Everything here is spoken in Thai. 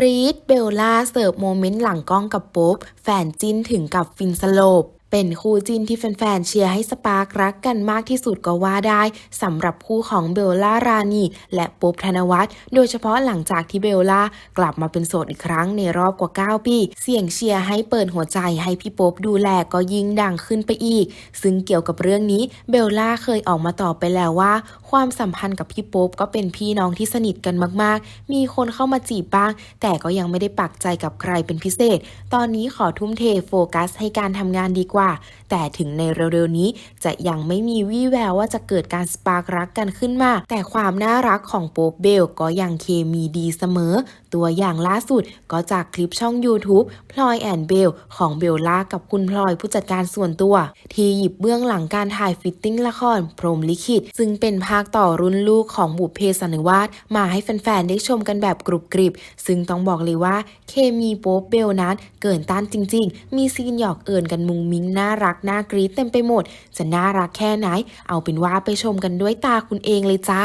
กรีดเบลล่าเสิร์ฟโมเมนต์หลังกล้องกับโป๊บ แฟนจิ้นถึงกับฟินสลบ เป็นคู่จิ้นที่แฟนๆเชียร์ให้สปาร์กรักกันมากที่สุดก็ว่าได้สำหรับคู่ของเบลล่ารานีและโป๊บธนวัฒน์โดยเฉพาะหลังจากที่เบลล่ากลับมาเป็นโสดอีกครั้งในรอบกว่า 9 ปี เสียงเชียร์ให้เปิดหัวใจให้พี่โป๊บดูแลก็ยิ่งดังขึ้นไปอีก ซึ่งเกี่ยวกับเรื่องนี้เบลล่าเคยออกมาตอบไปแล้วว่า ความสัมพันธ์กับพี่โป๊บก็เป็นพี่น้องที่สนิทกันมากๆ มีคนเข้ามาจีบบ้าง แต่ก็ยังไม่ได้ปักใจกับใครเป็นพิเศษ ตอนนี้ขอทุ่มเทโฟกัส ให้การทำงานดีกว่าแต่ถึงในเร็วๆนี้จะยังไม่มีวี่แววว่าจะเกิดการสปาร์กรักกันขึ้นมา แต่ความน่ารักของโป๊บเบลก็ยังเคมีดีเสมอ ตัวอย่างล่าสุดก็จากคลิปช่อง YouTube พลอยแอนเบลของเบลล่ากับคุณพลอยผู้จัดการส่วนตัว ที่หยิบเบื้องหลังการถ่ายฟิตติ้งละคร พรมลิขิต ซึ่งเป็นภาคต่อรุ่นลูกของบุพเพสันนิวาสมาให้แฟนๆได้ชมกันแบบกรุบกริบ ซึ่งต้องบอกเลยว่า เคมีโป๊บเบลนั้นเกินต้านจริง ๆ มีซีนหยอกเอิญกันมุงมิ้งน่ารักน่ากรี๊ดเต็มไปหมด จะน่ารักแค่ไหน เอาเป็นว่าไปชมกันด้วยตาคุณเองเลยจ้า